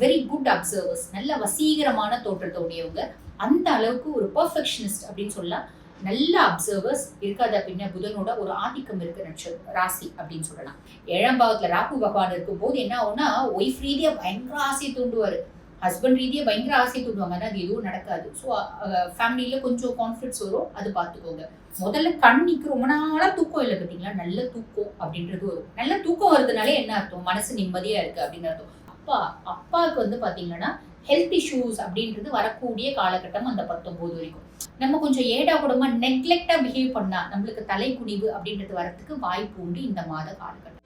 Very good observers நல்ல வசீகரமான தோற்றத்தோடையவங்க அந்த அளவுக்கு ஒரு பர்ஃபெக்ஷனிஸ்ட் அப்படின்னு சொல்லலாம். நல்ல அப்சர்வர்ஸ் இருக்காத பின்ன புதனோட ஒரு ஆதிக்கம் இருக்கு நட்சத்திர ராசி அப்படின்னு சொல்லலாம். ஏழாம் பாவத்துல ராகு பகவான் இருக்கும் போது என்ன ஆகும்னா ஒய்ஃப் ரீதியா பயங்கர ஆசையை தூண்டுவாரு. ஹஸ்பண்ட் ரீதியாக பயங்கர ஆசையை தூண்டுவாங்க. ஆனால் அது எதுவும் நடக்காது. ஸோ ஃபேமிலியில் கொஞ்சம் கான்ஃபிளிக்ஸ் வரும். அது பார்த்துக்கோங்க. முதல்ல கண்ணிக்கு ரொம்ப நாளாக தூக்கம் இல்லை பார்த்தீங்களா? நல்ல தூக்கம் அப்படின்றது வரும். நல்ல தூக்கம் வருதுனாலே என்ன அர்த்தம்? மனசு நிம்மதியாக இருக்கு அப்படின்னு அர்த்தம். அப்பா அப்பாவுக்கு வந்து பார்த்தீங்கன்னா ஹெல்த் இஷ்யூஸ் அப்படின்றது வரக்கூடிய காலகட்டம் அந்த பத்தொம்போது வரைக்கும். நம்ம கொஞ்சம் ஏடா கூடமா நெக்லெக்டா பிஹேவ் பண்ணா நம்மளுக்கு தலைக்குனிவு அப்படின்றது வரத்துக்கு வாய்ப்பு உண்டு இந்த மாத காலகட்டம்.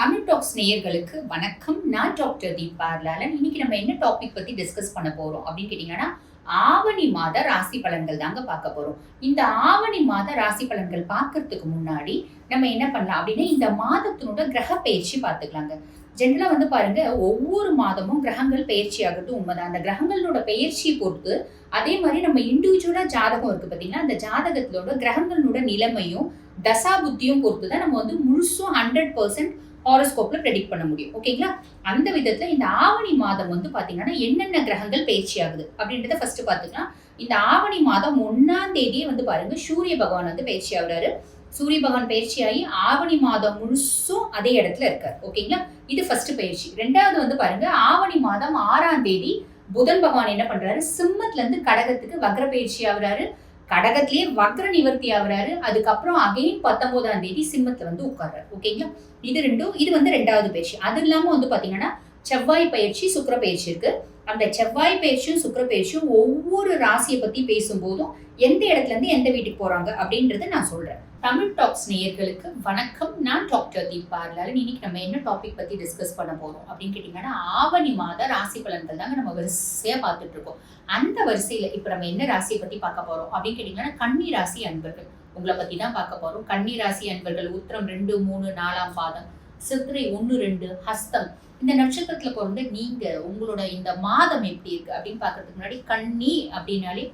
தமிழ் டாக்ஸ் நேயர்களுக்கு வணக்கம். நான் டாக்டர் தீபா லாலன் இன்னைக்கு நம்ம என்ன டாபிக் பத்தி டிஸ்கஸ் பண்ண போறோம் அப்படின்னு கேட்டீங்கன்னா ஆவணி மாத ராசி பலன்கள் தாங்க பார்க்க போறோம். இந்த ஆவணி மாத ராசி பலன்கள் பார்க்கறதுக்கு முன்னாடி நம்ம என்ன பண்ணலாம் அப்படின்னா இந்த மாதத்தினோட கிரக பயிற்சி பார்த்துக்கலாங்க. ஜென்ரலா வந்து பாருங்க ஒவ்வொரு மாதமும் கிரகங்கள் பயிற்சி ஆகிறது உண்மைதான். அந்த கிரகங்களோட பயிற்சியை பொறுத்து அதே மாதிரி நம்ம இண்டிவிஜுவலா ஜாதகம் இருக்கு பாத்தீங்கன்னா அந்த ஜாதகத்திலோட கிரகங்களோட நிலைமையும் தசா புத்தியும் பொறுத்து தான் நம்ம வந்து முழுசும் ஹண்ட்ரட் பர்சன்ட் ஹாரோஸ்கோப்ல ப்ரெடிக்ட் பண்ண முடியும். ஓகேங்களா அந்த விதத்துல இந்த ஆவணி மாதம் வந்து பாத்தீங்கன்னா என்னென்ன கிரகங்கள் பயிற்சி ஆகுது? அப்படின்றத ஃபர்ஸ்ட் பாத்துக்கலாம். இந்த ஆவணி மாதம் ஒன்னாம் தேதியே வந்து பாருங்க சூரிய பகவான் வந்து பயிற்சி ஆகுறாரு. சூரிய பகவான் பயிற்சி ஆகி ஆவணி மாதம் முழுசும் அதே இடத்துல இருக்கார். ஓகேங்களா இது ஃபர்ஸ்ட் பயிற்சி. ரெண்டாவது வந்து பாருங்க ஆவணி மாதம் ஆறாம் தேதி புதன் பகவான் என்ன பண்றாரு? சிம்மத்துல இருந்து கடகத்துக்கு வக்ர பயிற்சி ஆகுறாரு. கடகத்திலேயே வக்ர நிவர்த்தி ஆகுறாரு. அதுக்கப்புறம் அகைன் பத்தொன்பதாம் தேதி சிம்மத்துல வந்து உட்கார்றாரு. ஓகேங்களா இது ரெண்டும் இது வந்து ரெண்டாவது பயிற்சி. அது இல்லாம வந்து பாத்தீங்கன்னா செவ்வாய் பயிற்சி சுக்கர பயிற்சி இருக்கு. அந்த செவ்வாய் பயிற்சியும் சுக்கர பயிற்சியும் ஒவ்வொரு ராசியை பத்தி பேசும்போதும் எந்த இடத்துல இருந்து எந்த வீட்டுக்கு போறாங்க அப்படின்றத நான் சொல்றேன். தமிழ் டாக்ஸ் நேயர்களுக்கு வணக்கம். நான் டாக்டர் தீபா இன்னைக்கு நம்ம என்ன டாபிக் பத்தி டிஸ்கஸ் பண்ண போறோம் அப்படின்னு கேட்டீங்கன்னா ஆவணி மாத ராசி பலன்கள் தாங்க நம்ம வரிசையா பார்த்துட்டு இருக்கோம். அந்த வரிசையில இப்ப நம்ம என்ன ராசியை பத்தி பார்க்க போறோம் அப்படின்னு கேட்டீங்கன்னா கன்னி ராசி அன்பர்கள். உங்களை பத்தி தான் பார்க்க போறோம். கன்னி ராசி அன்பர்கள் உத்திரம் ரெண்டு மூணு நாலாம் பாதம் சித்திரை ஒன்று ரெண்டு ஹஸ்தம். இந்த நட்சத்திரத்துல பிறந்த நீங்க உங்களோட இந்த மாதம் எப்படி இருக்கு அப்படின்னு பாக்குறதுக்கு முன்னாடி கன்னி அப்படின்னாலே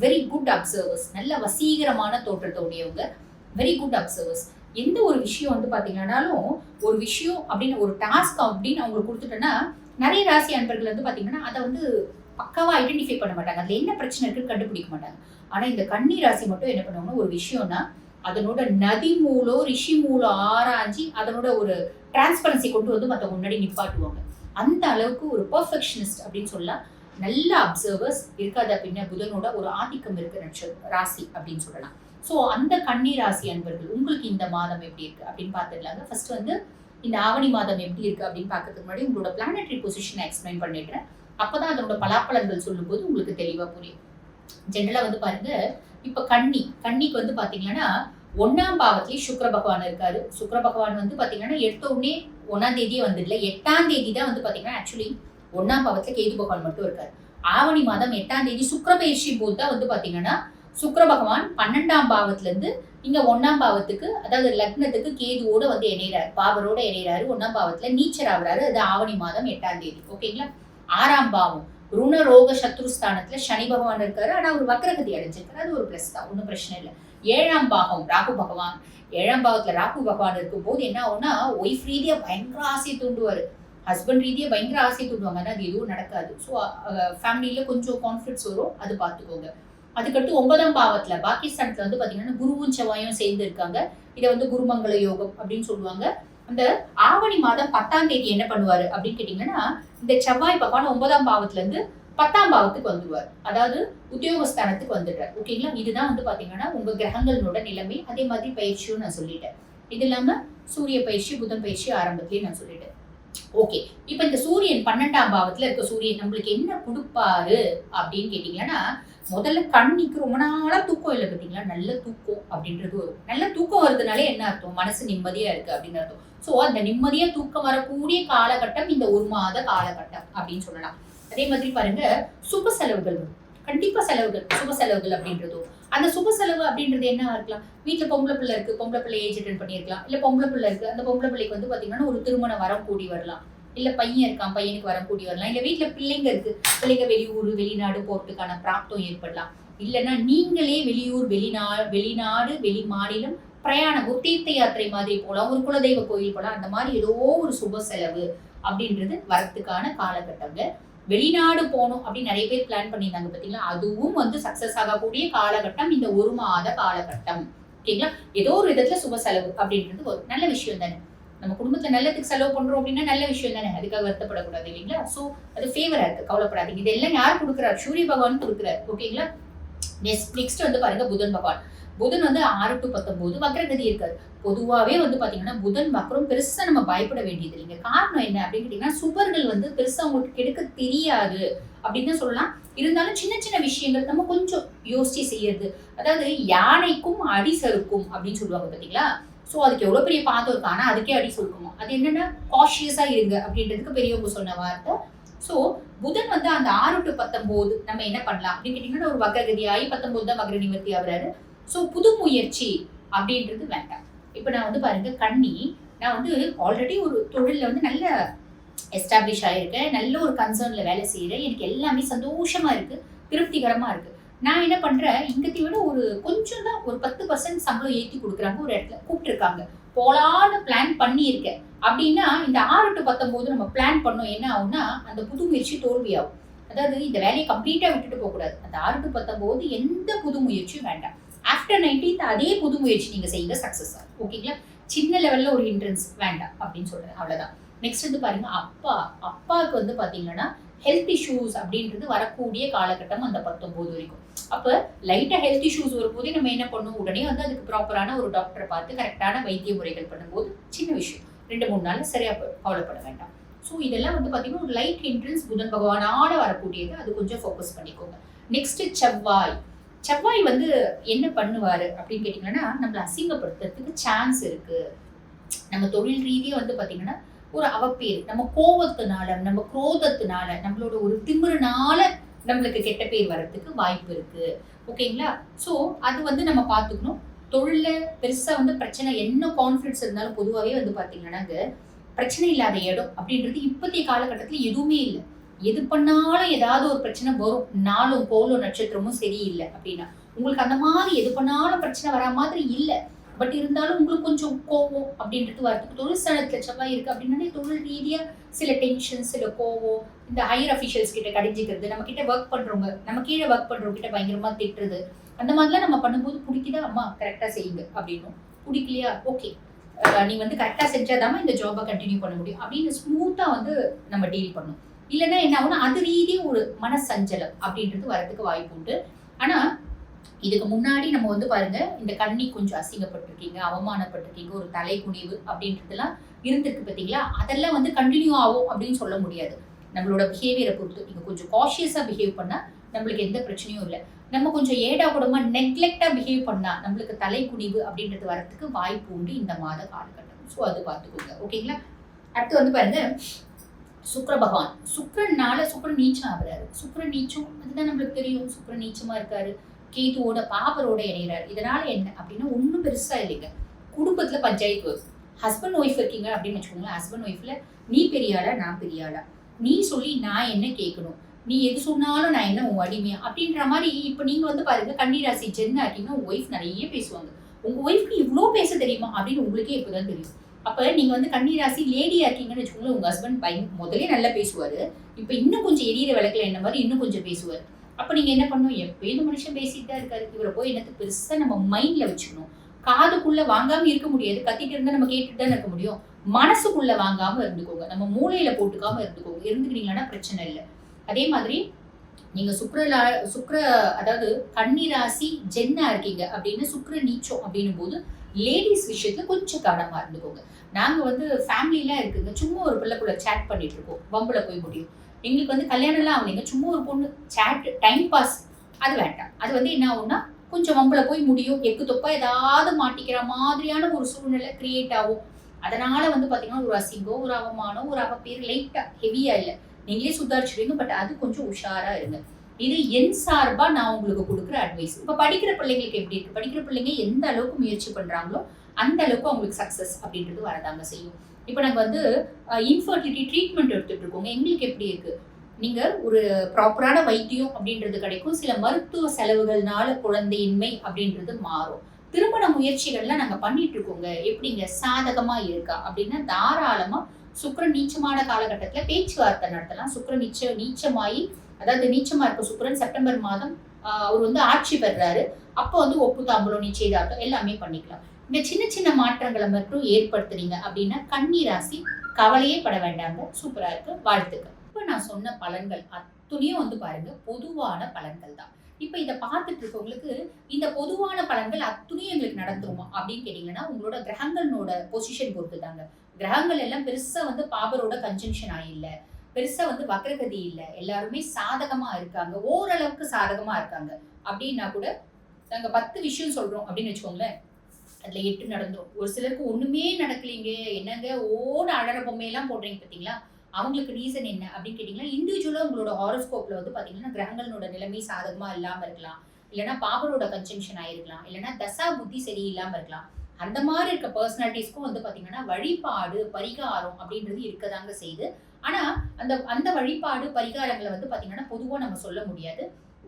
வெரி குட் அப்சர்வர்ஸ் நல்ல வசீகரமான தோற்றத்தோடையவங்க வெரி குட் அப்சர்வர்ஸ் எந்த ஒரு விஷயம் வந்து பார்த்தீங்கன்னாலும் ஒரு விஷயம் அப்படின்னு ஒரு டாஸ்க் அப்படின்னு அவங்களுக்கு கொடுத்துட்டோன்னா நிறைய ராசி அன்பர்கள் வந்து பார்த்தீங்கன்னா அதை வந்து பக்காவாக ஐடென்டிஃபை பண்ண மாட்டாங்க. அதில் என்ன பிரச்சனை இருக்குன்னு கண்டுபிடிக்க மாட்டாங்க. ஆனால் இந்த கன்னி ராசி மட்டும் என்ன பண்ணுவாங்கன்னா ஒரு விஷயம்னா அதனோட நதி மூலம் ரிஷி மூலம் ஆராய்ஞ்சி அதனோட ஒரு டிரான்ஸ்பரன்சி கொண்டு வந்து மற்ற முன்னாடி நிப்பாட்டுவாங்க. அந்த அளவுக்கு ஒரு பர்ஃபெக்ஷனிஸ்ட் அப்படின்னு சொல்லலாம். நல்ல அப்சர்வர்ஸ் இருக்காத பின்ன புதனோட ஒரு ஆதிக்கம் இருக்கிற ராசி அப்படின்னு சொல்லலாம். ஸோ அந்த கன்னி ராசி அன்பர்கள் உங்களுக்கு இந்த மாதம் எப்படி இருக்கு? அப்படின்னு பார்த்துக்கலாங்க ஃபர்ஸ்ட் வந்து இந்த ஆவணி மாதம் எப்படி இருக்கு அப்படின்னு பார்க்கறதுக்கு முன்னாடி உங்களோட பிளானட்ரி பொசிஷனை எக்ஸ்பிளைன் பண்ணிடுறேன். அப்போதான் அதனோட பலாப்பலன்கள் சொல்லும்போது உங்களுக்கு தெளிவாக புரியும். ஜென்ரலாக வந்து பாருங்க இப்போ கன்னி கன்னிக்கு வந்து பார்த்தீங்கன்னா ஒன்னாம் பாவத்திலேயே சுக்கர பகவான் இருக்காரு. சுக்கர பகவான் வந்து பாத்தீங்கன்னா எடுத்த உடனே ஒன்னாம் தேதியே வந்துடல. எட்டாம் தேதி தான் வந்து பாத்தீங்கன்னா ஆக்சுவலி ஒன்னாம் பாவத்துல கேது பகவான் மட்டும் இருக்காரு. ஆவணி மாதம் எட்டாம் தேதி சுக்கிர பயிற்சி போது தான் வந்து பாத்தீங்கன்னா சுக்கர பகவான் பன்னெண்டாம் பாவத்திலேருந்து இங்கே ஒன்றாம் பாவத்துக்கு அதாவது லக்னத்துக்கு கேதுவோடு வந்து இணைகிறாரு பாவரோடு இணைகிறாரு ஒன்றாம் பாவத்தில் நீச்சர் ஆகுறாரு அது ஆவணி மாதம் எட்டாம் தேதி. ஓகேங்களா ஆறாம் பாவம். ருண ரோக சத்ருஸ்தானத்துல சனி பகவான் இருக்காரு. ஆனா அவர் வக்ரகதி அடைஞ்சிருக்காரு. அது ஒரு பிளஸ் தான். ஒன்றும் பிரச்சனை இல்லை. ஏழாம் பாகம் ராகு பகவான். ஏழாம் பாவத்துல ராகு பகவான் இருக்கும்போது என்ன ஆகும்னா ஒய்ஃப் ரீதியா பயங்கர ஆசையை தூண்டுவாரு. ஹஸ்பண்ட் ரீதியா பயங்கர ஆசையை தூண்டுவாங்க. ஆனால் அது எதுவும் நடக்காது. ஸோ ஃபேமிலியில கொஞ்சம் கான்ஃபிளிக்ஸ் வரும். அது பார்த்துக்கோங்க. அதுக்கடுத்து ஒன்பதாம் பாவத்துல பாகிஸ்தானத்துல வந்து பாத்தீங்கன்னா குருவும் செவ்வாயும் சேர்ந்து இருக்காங்க. இதை வந்து குருமங்கள யோகம் அப்படின்னு சொல்லுவாங்க. அந்த ஆவணி மாதம் பத்தாம் தேதி என்ன பண்ணுவாரு அப்படின்னு கேட்டீங்கன்னா இந்த செவ்வாய் பகவான் ஒன்பதாம் பாவத்துல இருந்து பத்தாம் பாவத்துக்கு வந்துடுவார் அதாவது உத்தியோகஸ்தானத்துக்கு வந்துடுறார். ஓகேங்களா இதுதான் வந்து பாத்தீங்கன்னா உங்க கிரகங்களோட நிலைமை. அதே மாதிரி பயிற்சியும் நான் சொல்லிட்டேன். இது இல்லாம சூரிய பயிற்சி புதன் பயிற்சி ஆரம்பத்திலேயே நான் சொல்லிட்டேன். ஓகே இப்ப இந்த சூரியன் பன்னெண்டாம் பாவத்துல இருக்க சூரியன் நம்மளுக்கு என்ன கொடுப்பாரு அப்படின்னு கேட்டீங்கன்னா முதல்ல கண்ணிக்கு ரொம்ப நாளா தூக்கம் இல்லை பார்த்தீங்களா நல்ல தூக்கம் அப்படின்றது வரும். நல்ல தூக்கம் வருதுனாலே என்ன அர்த்தம்? மனசு நிம்மதியா இருக்கு அப்படின்னு அர்த்தம். ஸோ அந்த நிம்மதியா தூக்கம் வரக்கூடிய காலகட்டம் இந்த ஒரு மாத காலகட்டம் அப்படின்னு சொல்லலாம். அதே மாதிரி பாருங்க சுப செலவுகள் கண்டிப்பா செலவுகள் சுப செலவுகள் அப்படின்றதும். அந்த சுப செலவு அப்படின்றது என்ன இருக்கலாம்? வீட்டுல பொம்பளை பிள்ளை இருக்கு பொம்பளை பிள்ளை ஏஜ் அட்டன் பண்ணியிருக்கலாம். இல்ல பொம்பளை பிள்ளை இருக்கு அந்த பொம்பளை பிள்ளைக்கு வந்து பாத்தீங்கன்னா ஒரு திருமண வரம் கூடி வரலாம். இல்ல பையன் இருக்கான் பையனுக்கு வரம் கூடி வரலாம். இல்ல வீட்டுல பிள்ளைங்க இருக்கு பிள்ளைங்க வெளியூர் வெளிநாடு போறதுக்கான பிராப்தம் ஏற்படலாம். இல்லைன்னா நீங்களே வெளியூர் வெளிநா வெளிநாடு வெளி மாநிலம் பிரயாணம் ஒரு தீர்த்த யாத்திரை மாதிரி போகலாம் ஒரு குலதெய்வ கோயில் போகலாம் அந்த மாதிரி ஏதோ ஒரு சுப செலவு அப்படின்றது வரத்துக்கான காலகட்டங்கள் வெளிநாடு போகணும் அப்படின்னு நிறைய பேர் பிளான் பண்ணியிருந்தாங்க பார்த்தீங்களா? அதுவும் வந்து சக்சஸ் ஆகக்கூடிய காலகட்டம் இந்த ஒரு மாத காலகட்டம். ஓகேங்களா? ஏதோ ஒரு விதத்துல சுப செலவு அப்படின்றது ஒரு நல்ல விஷயம் தானே. நம்ம குடும்பத்துல நல்லதுக்கு செலவு பண்றோம் அப்படின்னா நல்ல விஷயம் தானே. அதுக்காக வருத்தப்படக்கூடாது இல்லைங்களா? ஸோ அது ஃபேவரா இருக்கு. கவலைப்படாதீங்க. இதெல்லாம் யார் கொடுக்குறாரு? சூரிய பகவான் கொடுக்குறாரு. ஓகேங்களா? நெக்ஸ்ட் நெக்ஸ்ட் வந்து பாருங்க புதன் பகவான். புதன் வந்து ஆறு டு பத்தொம்போது வக்ரகதி இருக்காது பொதுவாகவே வந்து பார்த்தீங்கன்னா புதன் வக்ரம் பெருசாக நம்ம பயப்பட வேண்டியது இல்லைங்க. காரணம் என்ன அப்படின்னு கேட்டிங்கன்னா சுபர்கள் வந்து பெருசாக உங்களுக்கு கெடுக்க தெரியாது அப்படின்னு தான் சொல்லலாம். இருந்தாலும் சின்ன சின்ன விஷயங்கள் நம்ம கொஞ்சம் யோசிச்சு செய்யறது. அதாவது யானைக்கும் அடி சறுக்கும் அப்படின்னு சொல்லுவாங்க பார்த்தீங்களா ஸோ அதுக்கு எவ்வளோ பெரிய பாதம் இருக்கும் ஆனால் அதுக்கே அடி சொல்லுமா அது என்னென்ன காஷியஸாக இருங்க அப்படின்றதுக்கு பெரியவங்க சொன்ன வார்த்தை. ஸோ புதன் வந்து அந்த ஆறு டு பத்தொம்போது நம்ம என்ன பண்ணலாம் அப்படின்னு கேட்டிங்கன்னா ஒரு வக்ரகதி ஆகி பத்தொம்போது தான் வக்ர நிவர்த்தி ஆகுறாரு. ஸோ புது முயற்சி அப்படின்றது வேண்டாம். இப்போ நான் வந்து பாருங்க கண்ணி நான் வந்து ஆல்ரெடி ஒரு தொழிலில் வந்து நல்ல எஸ்டாப்ளிஷ் ஆகிருக்கேன் நல்ல ஒரு கன்சர்னில் வேலை செய்கிறேன் எனக்கு எல்லாமே சந்தோஷமாக இருக்குது திருப்திகரமாக இருக்குது நான் என்ன பண்ணுறேன் இங்கத்தை விட ஒரு கொஞ்சம் தான் ஒரு பத்து பர்சன்ட் சம்பளம் ஏற்றி கொடுக்குறாங்க ஒரு இடத்துல கூப்பிட்டுருக்காங்க. போலான்னு பிளான் பண்ணியிருக்கேன். அப்படின்னா இந்த ஆறு டு பத்தொம்போது நம்ம பிளான் பண்ணோம் என்ன ஆகும்னா அந்த புது முயற்சி தோல்வியாகும். அதாவது இந்த வேலையை கம்ப்ளீட்டாக விட்டுட்டு போகக்கூடாது. அந்த ஆறு டு பத்தொம்போது எந்த புது முயற்சியும் வேண்டாம். ஆஃப்டர் நைன்டீன்த் அதே புது முயற்சி நீங்கள் செய்யுங்க சக்ஸஸ் ஆகும். ஓகேங்களா சின்ன லெவலில் ஒரு ஹிண்ட்ரன்ஸ் வேண்டாம் அப்படின்னு சொல்கிறேன் அவ்வளோதான் நெக்ஸ்ட் வந்து பாருங்க அப்பா. அப்பாவுக்கு வந்து பார்த்தீங்கன்னா ஹெல்த் இஷ்யூஸ் அப்படின்றது வரக்கூடிய காலகட்டம் அந்த பத்தொம்போது வரைக்கும். அப்போ லைட்டாக ஹெல்த் இஷ்யூஸ் வரும்போதே நம்ம என்ன பண்ணுவோம்? உடனே வந்து அதுக்கு ப்ராப்பரான ஒரு டாக்டரை பார்த்து கரெக்டான வைத்திய முறைகள் பண்ணும்போது சின்ன விஷயம். ரெண்டு மூணு நாள் சரியாக போயிடும் கவலைப்பட வேண்டாம். ஸோ இதெல்லாம் வந்து பார்த்தீங்கன்னா ஒரு லைட் ஹிண்ட்ரன்ஸ் புதன் பகவானால வரக்கூடியது. அது கொஞ்சம் ஃபோக்கஸ் பண்ணிக்கோங்க. நெக்ஸ்ட் செவ்வாய். செவ்வாய் வந்து என்ன பண்ணுவார் அப்படின்னு கேட்டிங்கன்னா நம்மளை அசிங்கப்படுத்துறதுக்கு சான்ஸ் இருக்குது நம்ம தொழில் ரீதியாக வந்து பார்த்திங்கன்னா ஒரு அவப்பேர் நம்ம கோபத்தினால நம்ம குரோதத்தினால நம்மளோட ஒரு திமிருனால நம்மளுக்கு கெட்ட பேர் வர்றதுக்கு வாய்ப்பு இருக்குது ஓகேங்களா ஸோ அது வந்து நம்ம பார்த்துக்கணும் தொழிலில் பெருசாக வந்து பிரச்சனை என்ன கான்ஃபிடன்ஸ் இருந்தாலும் பொதுவாகவே வந்து பார்த்தீங்கன்னாங்க பிரச்சனை இல்லாத இடம் அப்படின்றது இப்போதைய காலகட்டத்தில் எதுவுமே இல்லை. எது பண்ணாலும் ஏதாவது ஒரு பிரச்சனை வரும். நாளும் கோலும் நட்சத்திரமும் சரியில்லை அப்படின்னா. உங்களுக்கு அந்த மாதிரி எது பண்ணாலும் பிரச்சனை வரா மாதிரி இல்லை. பட் இருந்தாலும் உங்களுக்கு கொஞ்சம் கோவம் அப்படின்றது வரதுக்கு தொழில் ஸ்தானத்தில் செவ்வாய் இருக்கு அப்படின்னா தொழில் ரீதியாக சில டென்ஷன் சில கோவம் இந்த ஹையர் அஃபிஷியல்ஸ் கிட்ட கடிஞ்சிக்கிறது நம்ம கிட்ட ஒர்க் பண்றவங்க நம்ம கீழே ஒர்க் பண்றவங்க கிட்ட பயங்கரமா திட்டுறது அந்த மாதிரிலாம் நம்ம பண்ணும்போது பிடிக்குதா? அம்மா கரெக்டா செய்யுங்க அப்படின்னும். பிடிக்கலையா? ஓகே நீ வந்து கரெக்டாக செஞ்சாதாம இந்த ஜாபை கண்டினியூ பண்ண முடியும் அப்படின்னு ஸ்மூத்தாக வந்து நம்ம டீல் பண்ணும். இல்லைன்னா என்ன ஆகும்னா அது ரீதி ஒரு மனசஞ்சலம் அப்படின்றது வரதுக்கு வாய்ப்பு உண்டு. ஆனால் இதுக்கு முன்னாடி நம்ம வந்து பாருங்க இந்த கண்ணி கொஞ்சம் அசிங்கப்பட்டிருக்கீங்க அவமானப்பட்டிருக்கீங்க ஒரு தலை குனிவு அப்படின்றதுலாம் இருந்திருக்கு பார்த்தீங்களா? அதெல்லாம் வந்து கண்டினியூ ஆகும் அப்படின்னு சொல்ல முடியாது. நம்மளோட பிஹேவியரை பொறுத்து நீங்கள் கொஞ்சம் காஷியஸாக பிஹேவ் பண்ணால் நம்மளுக்கு எந்த பிரச்சனையும் இல்லை. நம்ம கொஞ்சம் ஏடா கூடமா நெக்லெக்டாக பிஹேவ் பண்ணால் நம்மளுக்கு தலை குனிவு அப்படின்றது வரத்துக்கு வாய்ப்பு உண்டு இந்த மாத காலகட்டம். ஸோ அது பார்த்துக்கோங்க. ஓகேங்களா? அடுத்து வந்து பாருங்க சுக்ர பகவான் சுக்கரனால சுக்ரன் நீச்சம் ஆகுறாரு சுக்ரன் நீச்சம் அதுதான் நம்மளுக்கு தெரியும். சுக்ரன் நீச்சமா இருக்காரு. கேதுவோட பாபரோட இணைகிறாரு இதனால என்ன அப்படின்னா ஒன்றும் பெருசா இல்லைங்க. குடும்பத்துல பஞ்சாயத்து வரும். ஹஸ்பண்ட் ஒய்ஃப் இருக்கீங்க அப்படின்னு வச்சுக்கோங்களேன். ஹஸ்பண்ட் ஒய்ஃப்ல நீ பெரியாளா நான் பெரியாளா? நீ சொல்லி நான் என்ன கேட்கணும்? நீ எது சொன்னாலும் நான் என்ன உன் அடிமையா அப்படின்ற மாதிரி இப்போ நீங்க வந்து பாருங்க கன்னிராசி ஜென்னா இருக்கீங்கன்னா ஒய்ஃப் நிறைய பேசுவாங்க. உங்க ஒய்ஃப்க்கு இவ்வளோ பேச தெரியுமா? அப்படின்னு உங்களுக்கே இப்போதான் தெரியும். அப்போ நீங்கள் வந்து கண்ணீராசி லேடியாக இருக்கீங்கன்னு வச்சுக்கோங்களேன் உங்கள் ஹஸ்பண்ட் பையன் முதலே நல்லா பேசுவார். இப்போ இன்னும் கொஞ்சம் எரியிற விளக்கில் என்ன மாதிரி இன்னும் கொஞ்சம் பேசுவார். அப்போ நீங்கள் என்ன பண்ணணும் எப்பயும் இந்த மனுஷன் பேசிட்டு தான் இருக்காரு. இவரை போய் என்னத்து பெருசாக நம்ம மைண்டில் வச்சுக்கணும். காதுக்குள்ளே வாங்காமல் இருக்க முடியாது. கத்திட்டு இருந்தால் நம்ம கேட்டுட்டு தான் இருக்க முடியும். மனசுக்குள்ளே வாங்காமல் இருந்துக்கோங்க. நம்ம மூளையில் போட்டுக்காமல் இருந்துக்கோங்க. இருந்துக்கிட்டீங்கன்னா பிரச்சனை இல்லை. அதே மாதிரி நீங்க சுக்ரலா சுக்ர அதாவது கன்னி ராசி ஜென்னா இருக்கீங்க அப்படின்னு சுக்ர நீச்சம் அப்படின்னும் போது லேடிஸ் விஷயத்துல கொஞ்சம் கவனமா இருந்துக்கோங்க. நாங்க வந்து ஃபேமிலிலாம் இருக்குங்க. சும்மா ஒரு பிள்ளை கூட சேட் பண்ணிட்டு இருக்கோம். வம்புல போய் முடியும். எங்களுக்கு வந்து கல்யாணம்லாம் ஆகுனீங்க சும்மா ஒரு பொண்ணு சேட் டைம் பாஸ் அது வேண்டாம். அது வந்து என்ன ஆகும்னா கொஞ்சம் வம்புல போய் முடியும். எக்கு தொப்பா ஏதாவது மாட்டிக்கிற மாதிரியான ஒரு சூழ்நிலை கிரியேட் ஆகும். அதனால வந்து பாத்தீங்கன்னா ஒரு அசிங்கம் ஒரு அவமானம் ஒரு அவப்பேர் லைட்டா ஹெவியா இல்லை. நீங்களே சுதாரிச்சிடுவீங்க பட் அது கொஞ்சம் உஷாரா இருங்க. இது என் சார்பா நான் உங்களுக்கு கொடுக்குற அட்வைஸ் இப்ப படிக்கிற பிள்ளைங்களுக்கு எப்படி இருக்கு? படிக்கிற பிள்ளைங்க எந்த அளவுக்கு முயற்சி பண்றாங்களோ அந்த அளவுக்கு அவங்களுக்கு சக்சஸ் அப்படின்றது வரதாங்க செய்யும். இப்போ நாங்கள் வந்து இன்ஃபர்டிலிட்டி ட்ரீட்மெண்ட் எடுத்துட்டு இருக்கோங்க எங்களுக்கு எப்படி இருக்கு? நீங்க ஒரு ப்ராப்பரான வைத்தியம் அப்படின்றது கிடைக்கும். சில மருத்துவ செலவுகள்னால குழந்தையின்மை அப்படின்றது மாறும். திருமண முயற்சிகள்லாம் நாங்க பண்ணிட்டு இருக்கோங்க எப்படிங்க? சாதகமா இருக்கா? அப்படின்னா தாராளமா சுக்கிரன் நீச்சமான காலகட்டத்துல பேச்சுவார்த்தை நடத்தலாம். சுக்கரன் நீச்ச நீச்சமாயி அதாவது நீச்சமா இருக்க சுக்கிரன் செப்டம்பர் மாதம் அவர் வந்து ஆட்சி பெறுறாரு. அப்போ வந்து ஒப்பு தாம்பலம் நிச்சயதார்த்தம் எல்லாமே பண்ணிக்கலாம். இந்த சின்ன சின்ன மாற்றங்களை மட்டும் ஏற்படுத்துறீங்க அப்படின்னா கன்னி ராசி கவலையே பட வேண்டாங்க. சூப்பரா இருக்கு. வாழ்த்துக்கள். இப்ப நான் சொன்ன பலன்கள் அத்துணையும் வந்து பாருங்க பொதுவான பலன்கள் தான். இப்ப இதை பார்த்துட்டு இருக்கவங்களுக்கு இந்த பொதுவான பலன்கள் அத்துணையும் எங்களுக்கு நடந்துருமா அப்படின்னு கேட்டீங்கன்னா உங்களோட கிரகங்களோட பொசிஷன் பொறுத்து தாங்க கிரகங்கள் எல்லாம் பெருசா வந்து பாபரோட கன்ஜங்ஷன் ஆகல பெருசா வந்து வக்ரகதி இல்லை. எல்லாருமே சாதகமா இருக்காங்க. ஓரளவுக்கு சாதகமா இருக்காங்க. அப்படின்னா கூட நாங்க பத்து விஷயம் சொல்றோம் அப்படின்னு வச்சுக்கோங்களேன். அதுல எட்டு நடந்தோம். ஒரு சிலருக்கு ஒண்ணுமே நடக்கலைங்க. என்னங்க? ஓட அழற பொம்மையெல்லாம் போடுறீங்க பாத்தீங்களா? அவங்களுக்கு ரீசன் என்ன அப்படின்னு கேட்டீங்கன்னா இண்டிவிஜுவலாக உங்களோட ஹாரோஸ்கோப்ல வந்து பார்த்தீங்கன்னா கிரகங்களோட நிலைமை சாதகமாக இல்லாமல் இருக்கலாம். இல்லைன்னா பாபரோட கன்ஜங்ஷன் ஆயிருக்கலாம். இல்லைனா தசா புத்தி சரியில்லாமல் இருக்கலாம். அந்த மாதிரி இருக்க பர்சனாலிட்டிஸ்க்கும் வந்து பார்த்தீங்கன்னா வழிபாடு பரிகாரம் அப்படின்றது இருக்கதாங்க செய்யுது. ஆனால் அந்த அந்த வழிபாடு பரிகாரங்களை வந்து பார்த்தீங்கன்னா பொதுவாக நம்ம சொல்ல முடியாது.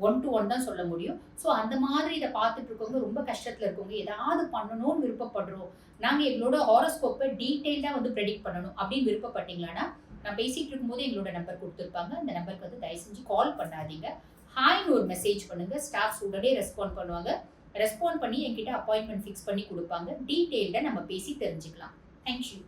ஒன் டு ஒன் தான் சொல்ல முடியும். ஸோ அந்த மாதிரி இதை பார்த்துட்டு இருக்கவங்க ரொம்ப கஷ்டத்தில் இருக்கவங்க ஏதாவது பண்ணணும்னு விருப்பப்படுறோம். நாங்கள் எங்களோட ஹாரோஸ்கோப்பை டீட்டெயிலாக வந்து ப்ரெடிக்ட் பண்ணணும் அப்படின்னு விருப்பப்பட்டீங்களான்னா நான் பேசிகிட்டு இருக்கும்போது எங்களோட நம்பர் கொடுத்துருப்பாங்க. அந்த நம்பருக்கு வந்து தயவு செஞ்சு கால் பண்ணாதீங்க. ஹாய்னு ஒரு மெசேஜ் பண்ணுங்கள் ஸ்டாஃப்ஸ் உடனே ரெஸ்பாண்ட் பண்ணுவாங்க. ரெஸ்பாண்ட் பண்ணி என்கிட்ட அப்பாயின்மெண்ட் ஃபிக்ஸ் பண்ணி கொடுப்பாங்க. டீட்டெயில்டாக நம்ம பேசி தெரிஞ்சுக்கலாம். தேங்க்யூ